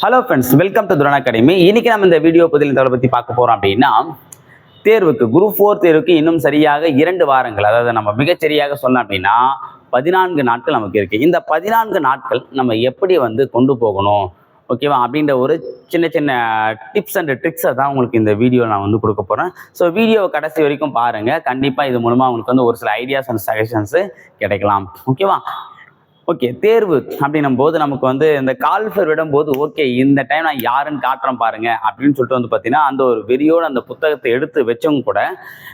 Hello friends welcome to துரண் academy இன்னைக்கு நம்ம இந்த வீடியோ பதில் தகவலை பற்றி பார்க்க போகிறோம் அப்படின்னா தேர்வுக்கு குரூப் ஃபோர் தேர்வுக்கு இன்னும் சரியாக இரண்டு வாரங்கள் அதாவது நம்ம மிகச்சரியாக சொன்னோம் அப்படின்னா பதினான்கு நாட்கள் நமக்கு இருக்குது இந்த பதினான்கு நாட்கள் நம்ம எப்படி வந்து கொண்டு போகணும் ஓகேவா அப்படின்ற ஒரு சின்ன சின்ன டிப்ஸ் அண்ட் ட்ரிக்ஸை தான் உங்களுக்கு இந்த வீடியோ நான் வந்து கொடுக்க போகிறேன் ஸோ வீடியோ கடைசி வரைக்கும் பாருங்கள் கண்டிப்பாக இது மூலமாக உங்களுக்கு வந்து ஒரு சில ஐடியாஸ் அண்ட் சஜஷன்ஸு கிடைக்கலாம் ஓகேவா ஓகே தேர்வு அப்படின்னும் போது நமக்கு வந்து இந்த கால்ஃபர் விடும்போது ஓகே இந்த டைம் நான் யாருன்னு காட்டுறேன் பாருங்க அப்படின்னு சொல்லிட்டு வந்து பார்த்தீங்கன்னா அந்த ஒரு வெறியோட அந்த புத்தகத்தை எடுத்து வச்சவங்க கூட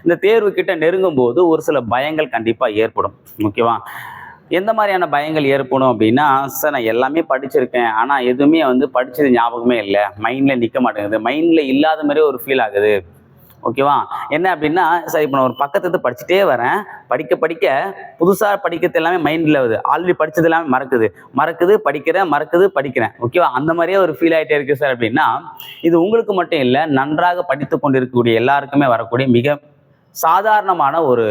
இந்த தேர்வு கிட்ட நெருங்கும் போது ஒரு சில பயங்கள் கண்டிப்பாக ஏற்படும் ஓகேவா எந்த மாதிரியான பயங்கள் ஏற்படும் அப்படின்னா சார் நான் எல்லாமே படிச்சிருக்கேன் ஆனால் எதுவுமே வந்து படித்தது ஞாபகமே இல்லை மைண்டில் நிற்க மாட்டேங்குது மைண்டில் இல்லாத மாதிரி ஒரு ஃபீல் ஆகுது. ஓகேவா? என்ன அப்படின்னா சார் இப்போ நான் ஒரு பக்கத்து படிச்சுட்டே வரேன். படிக்க படிக்க புதுசாக படிக்கிறது எல்லாமே மைண்டில் வருது. ஆல்ரெடி படித்தது எல்லாமே மறக்குது. மறக்குது படிக்கிறேன் மறக்குது படிக்கிறேன். ஓகேவா? அந்த மாதிரியே ஒரு ஃபீல் ஆகிட்டே இருக்குது சார் அப்படின்னா இது உங்களுக்கு மட்டும் இல்லை நன்றாக படித்து கொண்டு இருக்கக்கூடிய எல்லாருக்குமே வரக்கூடிய மிக சாதாரணமான ஒரு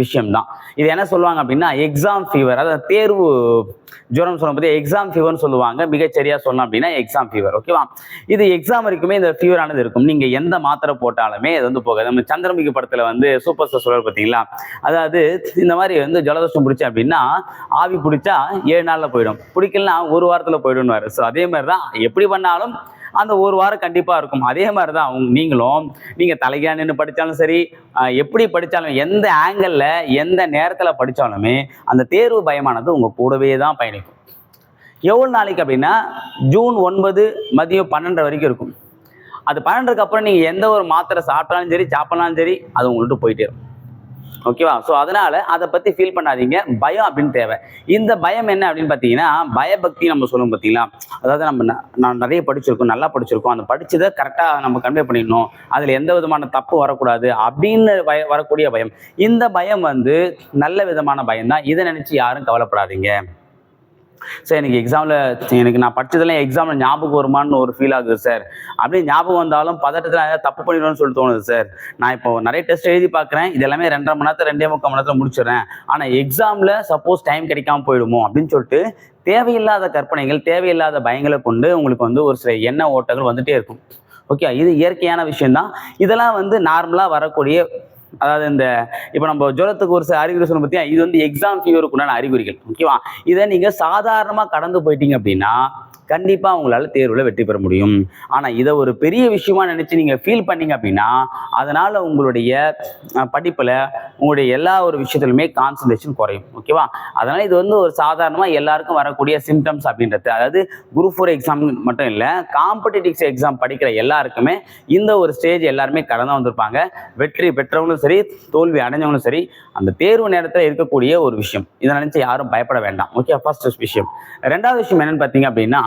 விஷயம்தான். இது என்ன சொல்லுவாங்க அப்படின்னா எக்ஸாம் ஃபீவர் அதாவது தேர்வு ஜுரம் சொல்லும் போது எக்ஸாம் ஃபீவர்னு சொல்லுவாங்க. மிகச்சரியா சொல்லணும் அப்படின்னா எக்ஸாம் ஃபீவர் ஓகேவா இது எக்ஸாம் வரைக்குமே இந்த ஃபீவரானது இருக்கும். நீங்க எந்த மாத்திரை போட்டாலுமே இது வந்து போகாது. நம்ம சந்திரமுகி படத்துல வந்து சூப்பர் ஸ்டார் சொல்றாரு பார்த்தீங்களா அதாவது இந்த மாதிரி வந்து ஜலதோஷம் பிடிச்சி அப்படின்னா ஆவி பிடிச்சா ஏழு நாள்ல போயிடும். பிடிக்கலாம் ஒரு வாரத்துல போயிடும்னு ஸோ அதே மாதிரி தான் எப்படி பண்ணாலும் அந்த ஒரு வாரம் கண்டிப்பாக இருக்கும். அதே மாதிரி தான் அவங்க நீங்களும் நீங்கள் தலைகா நின்று படித்தாலும் சரி எப்படி படித்தாலும் எந்த ஆங்கிளில் எந்த நேரத்தில் படித்தாலுமே அந்த தேர்வு பயமானது உங்கள் கூடவே தான் பயணிக்கும். எவ்வளோ நாளைக்கு அப்படின்னா ஜூன் ஒன்பது மதியம் பன்னெண்டு வரைக்கும் இருக்கும். அது பன்னெண்டுக்கு அப்புறம் நீங்கள் எந்த ஒரு மாத்திரை சாப்பிட்டாலும் சரி சாப்பிட்னாலும் சரி அது உங்கள்கிட்ட போயிட்டே இருக்கும். ஓகேவா ஸோ அதனால அதை பற்றி ஃபீல் பண்ணாதீங்க. பயம் அப்படின்னு தேவை. இந்த பயம் என்ன அப்படின்னு பார்த்தீங்கன்னா பயபக்தி நம்ம சொல்லுவோம் பார்த்தீங்களா? அதாவது நம்ம ந- நான் நிறைய படிச்சிருக்கோம் நல்லா படிச்சிருக்கோம். அந்த படிச்சதை கரெக்டாக நம்ம கன்வே பண்ணிடணும். அதில் எந்த விதமான தப்பு வரக்கூடாது அப்படின்னு பய வரக்கூடிய பயம். இந்த பயம் வந்து நல்ல விதமான பயம் தான். இதை நினச்சி யாரும் கவலைப்படாதீங்க. சார் எனக்கு எக்ஸாமில் எனக்கு நான் படித்ததெல்லாம் எக்ஸாமில் ஞாபகம் வருமான்னு ஒரு ஃபீல் ஆகுது சார் அப்படியே ஞாபகம் வந்தாலும் பதட்டத்தில் ஏதாவது தப்பு பண்ணிடணும்னு சொல்லி தோணுது சார் நான் இப்போ நிறைய டெஸ்ட் எழுதி பார்க்குறேன். இது எல்லாமே ரெண்டரை மணி நேரத்தில் ரெண்டே முக்கால் மணி நேரத்தில் முடிச்சிடுறேன். ஆனால் எக்ஸாமில் சப்போஸ் டைம் கிடைக்காம போயிடுமோ அப்படின்னு சொல்லிட்டு தேவையில்லாத கற்பனைகள் தேவையில்லாத பயங்களை கொண்டு உங்களுக்கு வந்து ஒரு சில எண்ண ஓட்டங்கள் வந்துகிட்டே இருக்கும். ஓகே இது இயற்கையான விஷயம்தான். இதெல்லாம் வந்து நார்மலாக வரக்கூடிய அதாவது இந்த இப்போ நம்ம ஜுரத்துக்கு ஒரு சில அறிகுறி சொல்ல பற்றியா இது வந்து எக்ஸாம் ஃபீவருக்குண்டான அறிகுறிகள் ஓகேவா இதை நீங்கள் சாதாரணமாக கடந்து போயிட்டீங்க அப்படின்னா கண்டிப்பாக உங்களால் தேர்வில் வெற்றி பெற முடியும். ஆனால் இதை ஒரு பெரிய விஷயமா நினச்சி நீங்கள் ஃபீல் பண்ணீங்க அப்படின்னா அதனால் உங்களுடைய படிப்பில் உங்களுடைய எல்லா ஒரு விஷயத்துலையுமே கான்சன்ட்ரேஷன் குறையும். ஓகேவா அதனால் இது வந்து ஒரு சாதாரணமாக எல்லாருக்கும் வரக்கூடிய சிம்டம்ஸ் அப்படின்றது. அதாவது குரூப் ஃபோர் எக்ஸாம் மட்டும் இல்லை காம்படிட்டிவ்ஸ் எக்ஸாம் படிக்கிற எல்லாருக்குமே இந்த ஒரு ஸ்டேஜ் எல்லாருமே கடந்து வந்திருப்பாங்க. வெற்றி பெற்றவங்களும் சரி தோல்வி அடைஞ்சவங்களும் சரி அந்த தேர்வு நேரத்தில் இருக்கக்கூடிய ஒரு விஷயம். இதை நினச்சி யாரும் பயப்பட வேண்டாம். ஓகே ஃபர்ஸ்ட் விஷயம். ரெண்டாவது விஷயம் என்னன்னு பார்த்தீங்க அப்படின்னா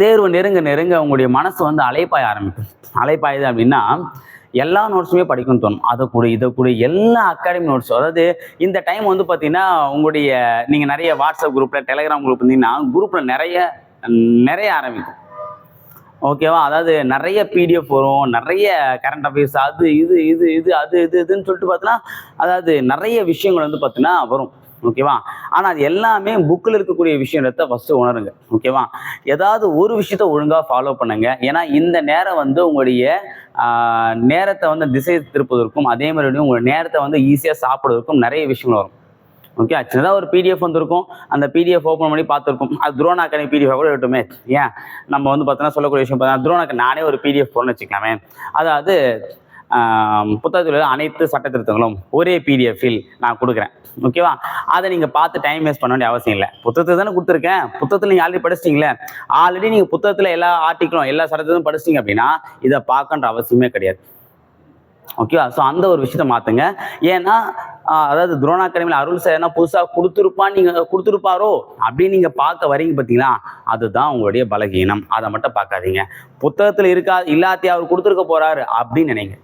தேர்வு நெருங்க நெருங்க உங்களுடைய மனசு வந்து அலைப்பாய ஆரம்பிக்கும். அலைப்பாயுது அப்படின்னா எல்லா நோட்ஸுமே படிக்கணும்னு தோணும். அதை கூட இதை கூட எல்லா அகாடமி நோட்ஸும் அதாவது இந்த டைம் வந்து பார்த்தீங்கன்னா உங்களுடைய நீங்கள் நிறைய வாட்ஸ்அப் குரூப்பில் டெலிகிராம் குரூப் இருந்தீங்கன்னா குரூப்பில் நிறைய நிறைய ஆரம்பிக்கும். ஓகேவா அதாவது நிறைய பிடிஎஃப் வரும் நிறைய கரண்ட் அஃபேர்ஸ் அது இது இது இது அது இது இதுன்னு சொல்லிட்டு பார்த்தீங்கன்னா அதாவது நிறைய விஷயங்கள் வந்து பார்த்தீங்கன்னா வரும். ஓகேவா? ஆனால் அது எல்லாமே புக்கில் இருக்கக்கூடிய விஷயத்த ஃபஸ்ட்டு உணருங்க. ஓகேவா? ஏதாவது ஒரு விஷயத்த ஒழுங்காக ஃபாலோ பண்ணுங்க. ஏன்னா இந்த நேரம் வந்து உங்களுடைய நேரத்தை வந்து திசை திருப்பதற்கும் அதே மாதிரி உங்களுடைய நேரத்தை வந்து ஈஸியாக சாப்பிடுவதற்கும் நிறைய விஷயங்கள் வரும். ஓகே? சின்னதாக ஒரு பிடிஎஃப் வந்திருக்கும். அந்த பிடிஎஃப் ஓப்பன் பண்ணி பார்த்துருக்கோம். அது துரோன் அகாடமி பிடிஎஃப் கூட இருக்கட்டுமே. ஏன்? நம்ம வந்து பார்த்தோன்னா சொல்லக்கூடிய விஷயம் பார்த்தா துரோன் நானே ஒரு பிடிஎஃப் போடணும்னு வச்சுக்கலாமே. அதாவது புத்தகத்தில் அனைத்து சட்ட திருத்தங்களும் ஒரே பிடிஎஃபில் நான் கொடுக்குறேன். ஓகேவா அதை நீங்கள் பார்த்து டைம் வேஸ்ட் பண்ண வேண்டிய அவசியம் இல்லை. புத்தகத்தை தானே கொடுத்துருக்கேன். புத்தகத்தில் நீங்கள் ஆல்ரெடி படிச்சிட்டிங்களே. ஆல்ரெடி நீங்கள் புத்தகத்தில் எல்லா ஆர்டிக்கிளும் எல்லா சட்டத்தையும் படிச்சிட்டிங்க அப்படின்னா இதை பார்க்கன்ற அவசியமே கிடையாது. ஓகேவா ஸோ அந்த ஒரு விஷயத்த மாற்றுங்க ஏன்னா அதாவது துரோணா அகாடமியில் அருள் சார் என்ன புதுசாக கொடுத்துருப்பான்னு நீங்கள் கொடுத்துருப்பாரோ? அப்படின்னு நீங்கள் பார்க்க வரீங்க பார்த்தீங்களா? அதுதான் உங்களுடைய பலகீனம். அதை மட்டும் பார்க்காதீங்க. புத்தகத்தில் இருக்கா இல்லாத்தையும் அவர் கொடுத்துருக்க போகிறாரு அப்படின்னு நினைங்க.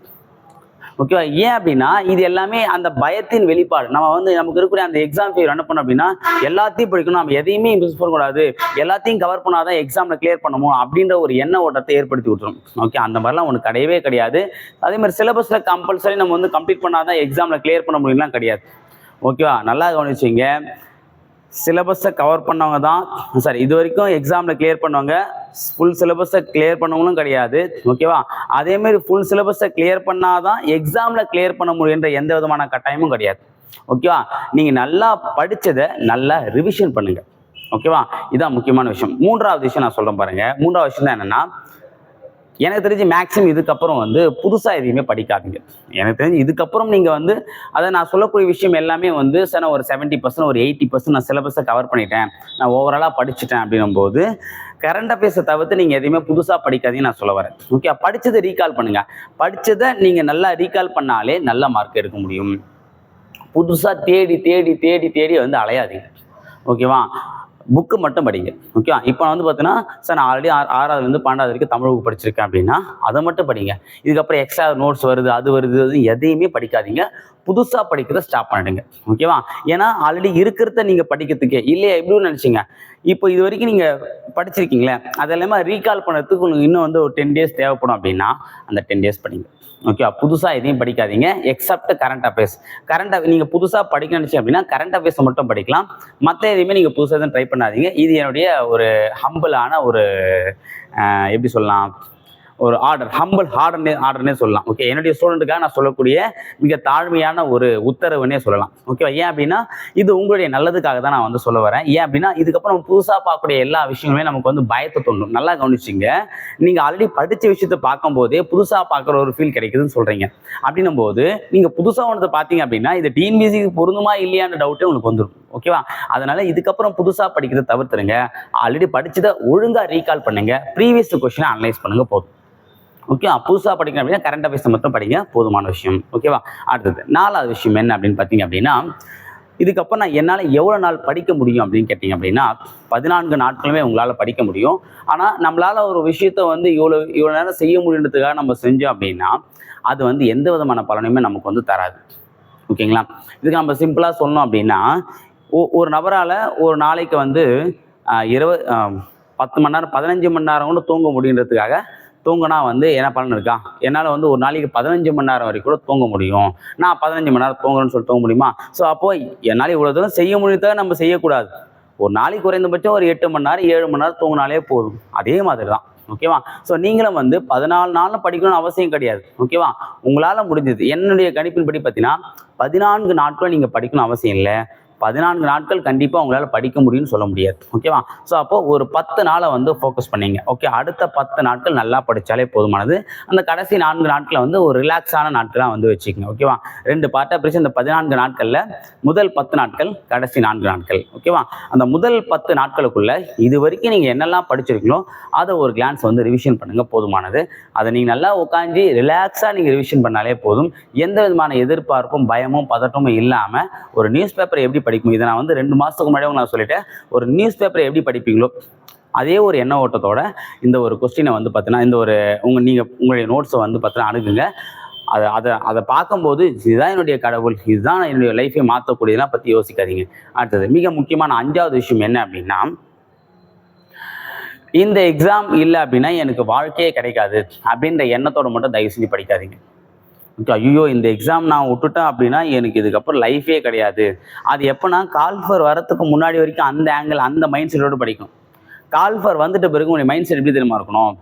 ஓகேவா ஏன் அப்படின்னா இது எல்லாமே அந்த பயத்தின் வெளிப்பாடு. நம்ம வந்து நமக்கு இருக்கக்கூடிய அந்த எக்ஸாம் ஃபீவர் என்ன பண்ணோம் அப்படின்னா எல்லாத்தையும் படிக்கணும். நம்ம எதையுமே மிஸ் பண்ணக்கூடாது. எல்லாத்தையும் கவர் பண்ணாதான் எக்ஸாம்ல கிளியர் பண்ணணும் அப்படின்ற ஒரு எண்ண ஓட்டத்தை ஏற்படுத்தி விட்டுரும் ஓகே அந்த மாதிரிலாம் ஒன்று கிடையவே கிடையாது. அதே மாதிரி சிலபஸில் கம்பல்சரி நம்ம வந்து கம்ப்ளீட் பண்ணாதான் எக்ஸாமில் கிளியர் பண்ண முடியும்லாம் கிடையாது. ஓகேவா நல்லா கவனிச்சிங்க சிலபஸை கவர் பண்ணவங்க தான் சாரி இது வரைக்கும் எக்ஸாமில் கிளியர் பண்ணவங்க ஃபுல் சிலபஸை கிளியர் பண்ணவங்களும் கிடையாது ஓகேவா அதேமாரி ஃபுல் சிலபஸை கிளியர் பண்ணாதான் எக்ஸாமில் கிளியர் பண்ண முடியுன்ற எந்த விதமான கட்டாயமும் கிடையாது ஓகேவா நீங்கள் நல்லா படித்ததை நல்லா ரிவிஷன் பண்ணுங்கள் ஓகேவா இதான் முக்கியமான விஷயம். மூன்றாவது விஷயம் நான் சொல்கிறேன் பாருங்கள் மூன்றாவது விஷயம் தான் என்னென்னா எனக்கு தெரிஞ்சு மேக்ஸிமம் இதுக்கப்புறம் வந்து புதுசாக எதையுமே படிக்காதீங்க. எனக்கு தெரிஞ்சு இதுக்கப்புறம் நீங்கள் வந்து அதை நான் சொல்லக்கூடிய விஷயம் எல்லாமே வந்து சார் நான் ஒரு செவன்ட்டி பர்சன்ட் ஒரு எயிட்டி பர்சன்ட் நான் சிலபஸை கவர் பண்ணிட்டேன். நான் ஓவராலாக படிச்சுட்டேன் அப்படின்னும்போது கரண்ட் அஃபேர்ஸை தவிர்த்து நீங்கள் எதையுமே புதுசாக படிக்காதீங்கன்னு நான் சொல்ல வரேன். ஓகே படித்ததை ரீகால் பண்ணுங்கள் படித்ததை நீங்கள் நல்லா ரீகால் பண்ணாலே நல்ல மார்க் எடுக்க முடியும். புதுசாக தேடி தேடி தேடி தேடி வந்து அலையாதீங்க. ஓகேவா புக்கு மட்டும் படிங்க. ஓகேவா இப்போ வந்து பார்த்தீங்கன்னா சார் நான் ஆல்ரெடி ஆறாவதுலேருந்து பன்னெண்டாவது வரைக்கும் தமிழ் புக் படிச்சிருக்கேன் அப்படின்னா அதை மட்டும் படிங்க. இதுக்கப்புறம் எக்ஸ்ட்ரா நோட்ஸ் வருது அது வருது அது எதையுமே படிக்காதீங்க. புதுசாக படிக்கிறத ஸ்டாப் பண்ணிடுங்க. ஓகேவா ஏன்னா ஆல்ரெடி இருக்கிறத நீங்கள் படிக்கிறதுக்கே. இல்லையா? எப்படின்னு நினச்சிங்க? இப்போ இது வரைக்கும் நீங்கள் படிச்சிருக்கீங்களே? அது இல்லாமல் ரீகால் பண்ணுறதுக்கு உங்களுக்கு இன்னும் வந்து ஒரு டென் டேஸ் தேவைப்படும் அப்படின்னா அந்த டென் டேஸ் படிங்க. ஓகேவா புதுசாக எதையும் படிக்காதீங்க. எக்ஸப்ட் கரண்ட் அஃபேர்ஸ் கரண்ட் நீங்கள் புதுசாக படிக்க நினச்சி அப்படின்னா கரண்ட் அஃபேர்ஸ் மட்டும் படிக்கலாம். மற்ற எதையுமே நீங்கள் புதுசாக எதுவும் ட்ரை பண்ணாதீங்க. இது என்னுடைய ஒரு ஹம்பிளான ஒரு எப்படி சொல்லலாம்? ஒரு ஆர்டர் ஹம்பிள் ஹார்டர்னே ஆர்டர்னே சொல்லலாம். ஓகே என்னுடைய ஸ்டூடெண்ட்டுக்காக நான் சொல்லக்கூடிய மிக தாழ்மையான ஒரு உத்தரவுன்னே சொல்லலாம். ஓகேவா ஏன் அப்படின்னா இது உங்களுடைய நல்லதுக்காக தான் நான் வந்து சொல்ல வரேன். ஏன் அப்படின்னா இதுக்கப்புறம் புதுசாக பார்க்கக்கூடிய எல்லா விஷயங்களுமே நமக்கு வந்து பயத்தை தோணும் நல்லா கவனிச்சிங்க. நீங்கள் ஆல்ரெடி படித்த விஷயத்தை பார்க்கும்போதே புதுசாக பார்க்குற ஒரு ஃபீல் கிடைக்குதுன்னு சொல்கிறீங்க அப்படின்னும் போது நீங்கள் புதுசாக ஒன்றதை பார்த்தீங்க அப்படின்னா இது டிஎன்பிசிக்கு பொருந்துமா இல்லையான்ற டவுட்டே உங்களுக்கு வந்துடும் ஓகேவா அதனால இதுக்கப்புறம் புதுசாக படிக்கிறத தவிர்த்துருங்க. ஆல்ரெடி படிச்சதை ஒழுங்காக ரீகால் பண்ணுங்க. ப்ரீவியஸ் கொஸ்டினை அனலைஸ் பண்ணுங்க போதும். ஓகே புதுசாக படிக்கணும் அப்படின்னா கரண்ட் அஃபேர்ஸை மட்டும் படிங்க போதுமான விஷயம். ஓகேவா அடுத்தது நாலாவது விஷயம் என்ன அப்படின்னு பார்த்தீங்க அப்படின்னா இதுக்கப்புறம் நான் என்னால் எவ்வளோ நாள் படிக்க முடியும் அப்படின்னு கேட்டிங்க அப்படின்னா பதினான்கு நாட்களுமே உங்களால் படிக்க முடியும். ஆனால் நம்மளால் ஒரு விஷயத்த வந்து இவ்வளோ இவ்வளோ நேரம் செய்ய முடியுன்றதுக்காக நம்ம செஞ்சோம் அப்படின்னா அது வந்து எந்த விதமான பலனையுமே நமக்கு வந்து தராது. ஓகேங்களா இதுக்கு நம்ம சிம்பிளாக சொன்னோம் அப்படின்னா ஒ- ஒரு நபரால் ஒரு நாளைக்கு வந்து இருபது பத்து மணி நேரம் பதினஞ்சு மணி நேரம் கூட தூங்க முடியுன்றதுக்காக தூங்கினா வந்து என்ன பலன் இருக்கா? என்னால் வந்து ஒரு நாளைக்கு பதினஞ்சு மணி நேரம் வரைக்கும் கூட தூங்க முடியும். நான் பதினஞ்சு மணி நேரம் தூங்குறேன்னு சொல்லி தூங்க முடியுமா? ஸோ அப்போ என்னால் இவ்வளோ தூரம் செய்ய முடியாத நம்ம செய்யக்கூடாது. ஒரு நாளைக்கு குறைந்தபட்சம் ஒரு எட்டு மணி நேரம் ஏழு மணி நேரம் தூங்கினாலே போதும். அதே மாதிரி தான் ஓகேவா ஸோ நீங்களும் வந்து பதினாலு நாளில் படிக்கணும்னு அவசியம் கிடையாது. ஓகேவா உங்களால் முடிஞ்சது. என்னுடைய கணிப்பின்படி பார்த்தீங்கன்னா பதினான்கு நாட்கள் நீங்கள் படிக்கணும் அவசியம் இல்லை. பதினான்கு நாட்கள் கண்டிப்பாக உங்களால் படிக்க முடியும்னு சொல்ல முடியாது. ஓகேவா ஸோ அப்போ ஒரு பத்து நாளை வந்து ஃபோக்கஸ் பண்ணீங்க. ஓகே அடுத்த பத்து நாட்கள் நல்லா படித்தாலே போதுமானது. அந்த கடைசி நான்கு நாட்களை வந்து ஒரு ரிலாக்ஸான நாட்களாக வந்து வச்சுக்கோங்க. ஓகேவா ரெண்டு பார்ட்டாக பிரித்து இந்த பதினான்கு நாட்களில் முதல் பத்து நாட்கள் கடைசி நான்கு நாட்கள். ஓகேவா அந்த முதல் பத்து நாட்களுக்குள்ளே இது வரைக்கும் நீங்கள் என்னெல்லாம் படிச்சிருக்கீங்களோ அதை ஒரு கிளான்ஸ் வந்து ரிவிஷன் பண்ணுங்கள் போதுமானது. அதை நீங்கள் நல்லா உட்காந்து ரிலாக்ஸாக நீங்கள் ரிவிஷன் பண்ணாலே போதும். எந்த விதமான எதிர்பார்ப்பும் பயமும் பதட்டமும் இல்லாமல் ஒரு நியூஸ் பேப்பரை எப்படி படிக்கும். இதை நான் வந்து ரெண்டு மாதத்துக்கு முன்னாடியே நான் சொல்லிட்டேன். ஒரு நியூஸ் பேப்பரை எப்படி படிப்பீங்களோ அதே ஒரு எண்ண ஓட்டத்தோட இந்த ஒரு கொஸ்டினை வந்து பார்த்தீங்கன்னா இந்த ஒரு உங்கள் நீங்கள் உங்களுடைய நோட்ஸை வந்து பார்த்தீங்கன்னா அணுகுங்க. அதை அதை அதை பார்க்கும்போது இதுதான் என்னுடைய கடவுள் இதுதான் என்னுடைய லைஃபை மாற்றக்கூடியதெல்லாம் பற்றி யோசிக்காதீங்க. அடுத்தது மிக முக்கியமான அஞ்சாவது விஷயம் என்ன அப்படின்னா இந்த எக்ஸாம் இல்லை அப்படின்னா எனக்கு வாழ்க்கையே கிடைக்காது அப்படின்ற எண்ணத்தோட மட்டும் தயவு செஞ்சு படிக்காதீங்க. ஐயோ இந்த எக்ஸாம் நான் விட்டுட்டேன் அப்படின்னா எனக்கு இதுக்கப்புறம் லைஃபே கிடையாது. அது எப்போனா கால்ஃபர் வரத்துக்கு முன்னாடி வரைக்கும் அந்த ஆங்கிள் அந்த மைண்ட் செட்டோடு படிக்கும். கால்ஃபர் வந்துட்ட பிறகு உங்களுடைய மைண்ட் செட் எப்படி தெரியுமா இருக்கணும்?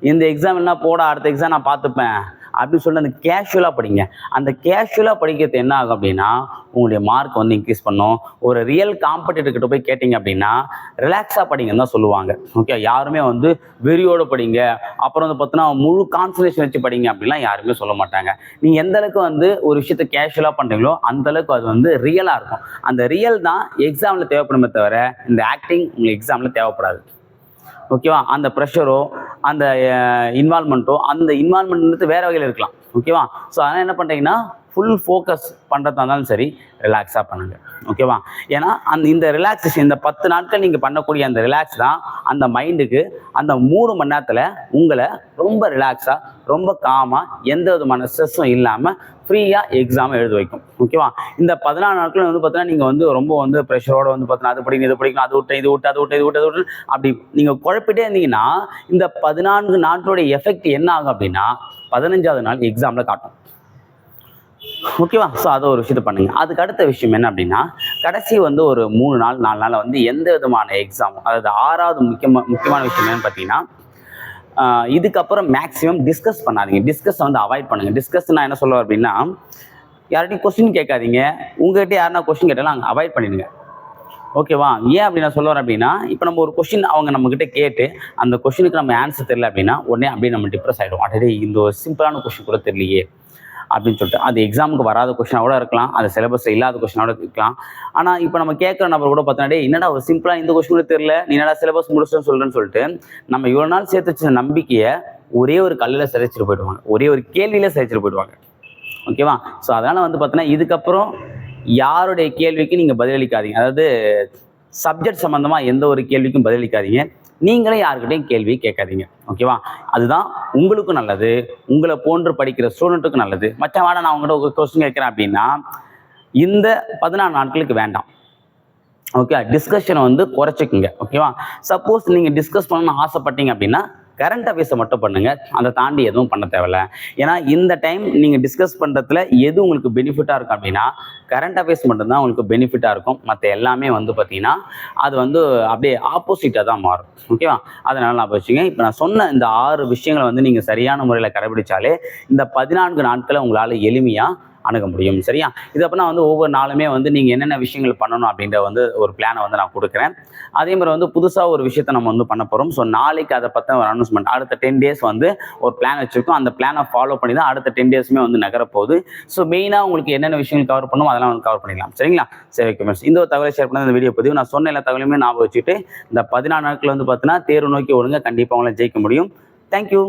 இந்த எக்ஸாம் என்ன போட அடுத்த எக்ஸாம் நான் பார்த்துப்பேன். அப்படின்னு சொல்லி அந்த கேஷுவலாக படிங்க. அந்த கேஷுவலாக படிக்கிறது என்ன ஆகும் அப்படின்னா உங்களுடைய மார்க் வந்து இன்க்ரீஸ் பண்ணும். ஒரு ரியல் காம்படிட்டர் கிட்ட போய் கேட்டிங்க அப்படின்னா ரிலாக்ஸாக படிங்கன்னு தான் சொல்லுவாங்க. ஓகே யாருமே வந்து வெறியோடு படிங்க. அப்புறம் வந்து பார்த்தீங்கன்னா முழு கான்சன்ட்ரேஷன் வச்சு படிங்க அப்படின்லாம் யாருமே சொல்ல மாட்டாங்க. நீங்கள் எந்த அளவுக்கு வந்து ஒரு விஷயத்த கேஷுவலாக பண்ணுறீங்களோ அந்த அளவுக்கு அது வந்து ரியலாக இருக்கும். அந்த ரியல் தான் எக்ஸாமில் தேவைப்படுமே தவிர இந்த ஆக்டிங் உங்களுக்கு எக்ஸாமில் தேவைப்படாது. ஓகேவா? அந்த ப்ரெஷரோ அந்த இன்வால்மெண்ட்டோ அந்த இன்வால்மெண்ட் வேற வகையில் இருக்கலாம். ஓகேவா? ஸோ அதனால் என்ன பண்ணுறீங்கன்னா ஃபுல் ஃபோக்கஸ் பண்ணுறதா இருந்தாலும் சரி ரிலாக்ஸாக பண்ணுங்க. ஓகேவா ஏன்னா அந்த இந்த ரிலாக்ஸேஷன் இந்த பத்து நாட்கள் நீங்கள் பண்ணக்கூடிய அந்த ரிலாக்ஸ் தான் அந்த மைண்டுக்கு அந்த மூணு மணி நேரத்தில் உங்களை ரொம்ப ரிலாக்ஸாக ரொம்ப காமாக எந்த விதமான ஸ்ட்ரெஸ்ஸும் இல்லாமல் ஃப்ரீயாக எக்ஸாம் எழுத வைக்கும். ஓகேவா இந்த பதினாலு நாட்கள் வந்து பார்த்தீங்கன்னா நீங்கள் வந்து ரொம்ப வந்து ப்ரெஷரோடு வந்து பார்த்தீங்கன்னா அது படிக்கணும் இது படிக்கணும் அது விட்டு இது விட்டு அது விட்டு இது விட்டு அது விட்டு அப்படி நீங்கள் குழப்பிட்டே இருந்தீங்கன்னா இந்த பதினான்கு நாட்களுடைய எஃபெக்ட் என்ன ஆகும் அப்படின்னா பதினஞ்சாவது நாள் எக்ஸாமில் காட்டும். ஓகேவா ஸோ அதை ஒரு விஷயத்த பண்ணுங்க. அதுக்கு அடுத்த விஷயம் என்ன அப்படின்னா கடைசி வந்து ஒரு மூணு நாள் நாலு நாள் வந்து எந்த விதமான எக்ஸாம் அதாவது ஆறாவது முக்கியமா முக்கியமான விஷயம் என்னன்னு பார்த்தீங்கன்னா இதுக்கப்புறம் மேக்ஸிமம் டிஸ்கஸ் பண்ணாதீங்க. டிஸ்கஸ் வந்து அவாய்ட் பண்ணுங்க. டிஸ்கஸ் நான் என்ன சொல்லுவேன் அப்படின்னா யார்கிட்டையும் கொஸ்டின் கேட்காதீங்க. உங்ககிட்ட யாருனா கொஸ்டின் கேட்டாலும் அங்கே அவாய்ட் பண்ணிடுங்க. ஓகேவா ஏன் அப்படி நான் சொல்லுவேன் அப்படின்னா இப்போ நம்ம ஒரு கொஷின் அவங்க நம்மக்கிட்ட கேட்டு அந்த கொஷினுக்கு நம்ம ஆன்சர் தெரியல அப்படின்னா உடனே அப்படியே நம்ம டிப்ரெஸ் ஆகிடும் அடடே இந்த ஒரு சிம்பிளான கொஷின் கூட தெரியலையே. அப்படின்னு சொல்லிட்டு. அது எக்ஸாமுக்கு வராத கொஸ்டினாக கூட இருக்கலாம். அந்த சிலபஸில் இல்லாத கொஸ்டினோட இருக்கலாம். ஆனால் இப்போ நம்ம கேட்குற நபர் கூட பார்த்தோன்னா என்னடா ஒரு சிம்பிளாக இந்த கொஸ்டின் கூட தெரியல? நீ என்னடா சிலபஸ் முடிச்சுன்னு சொல்கிறேன்னு சொல்லிட்டு நம்ம இவ்வளோ நாள் சேர்த்து வச்ச நம்பிக்கையை ஒரே ஒரு கல்லில் சிதைச்சிட்டு போயிடுவாங்க. ஒரே ஒரு கேள்வியில் சிதைச்சிட்டு போயிடுவாங்க. ஓகேவா? ஸோ அதனால் வந்து பார்த்தீங்கன்னா இதுக்கப்புறம் யாருடைய கேள்விக்கு நீங்கள் பதிலளிக்காதீங்க. அதாவது சப்ஜெக்ட் சம்மந்தமாக எந்த ஒரு கேள்விக்கும் பதிலளிக்காதீங்க. நீங்களே யாருக்கிட்டையும் கேள்வி கேட்காதீங்க. ஓகேவா அதுதான் உங்களுக்கும் நல்லது உங்களை போன்று படிக்கிற ஸ்டூடெண்ட்டுக்கும் நல்லது. மற்ற வாட நான் உங்கள்கிட்ட ஒரு கொஸ்டின் கேட்குறேன் அப்படின்னா இந்த பதினாறு நாட்களுக்கு வேண்டாம். ஓகே டிஸ்கஷனை வந்து குறைச்சிக்குங்க. ஓகேவா சப்போஸ் நீங்கள் டிஸ்கஸ் பண்ணணும்னு ஆசைப்பட்டீங்க அப்படின்னா கரண்ட் அஃபேர்ஸை மட்டும் பண்ணுங்க. அதை தாண்டி எதுவும் பண்ண தேவையில்ல. ஏன்னா இந்த டைம் நீங்கள் டிஸ்கஸ் பண்ணுறதுல எது உங்களுக்கு பெனிஃபிட்டாக இருக்கும் அப்படின்னா கரண்ட் அஃபேர்ஸ் மட்டும்தான் உங்களுக்கு பெனிஃபிட்டாக இருக்கும். மற்ற எல்லாமே வந்து பார்த்தீங்கன்னா அது வந்து அப்படியே ஆப்போசிட்டாக தான் மாறும். ஓகேவா அதனால நான் வச்சுங்க இப்போ நான் சொன்ன இந்த ஆறு விஷயங்களை வந்து நீங்கள் சரியான முறையில் கடைபிடிச்சாலே இந்த பதினான்கு நாட்களை உங்களால் எளிமையாக அணுக முடியும். சரியா? இது அப்போ நான் வந்து ஒவ்வொரு நாளுமே வந்து நீங்கள் என்னென்ன விஷயங்கள் பண்ணணும் அப்படின்ற வந்து ஒரு பிளானை வந்து நான் கொடுக்குறேன். அதே மாதிரி வந்து புதுசாக ஒரு விஷயத்தை நம்ம வந்து பண்ண போகிறோம் ஸோ நாளைக்கு அதை பற்றின ஒரு அனௌன்ஸ்மெண்ட் அடுத்த டென் டேஸ் வந்து ஒரு பிளான் வச்சுருக்கோம். அந்த பிளானை ஃபாலோ பண்ணி தான் அடுத்த டென் டேஸுமே வந்து நகரப்போகுது ஸோ மெயினாக உங்களுக்கு என்னென்ன விஷயங்கள் கவர் பண்ணணும் அதெல்லாம் வந்து கவர் பண்ணிடலாம். சரிங்களா? சரி ஓகே மிஸ் இந்த ஒரு தகவலை ஷேர் பண்ண இந்த வீடியோ பதிவு. நான் சொன்ன எல்லா தகவலையுமே ஞாபகம் வச்சுட்டு இந்த பதினாறு நாட்கள் வந்து பார்த்தீங்கன்னா தேர்வு நோக்கி ஒழுங்க கண்டிப்பாக உங்களை ஜெயிக்க முடியும். தேங்க்யூ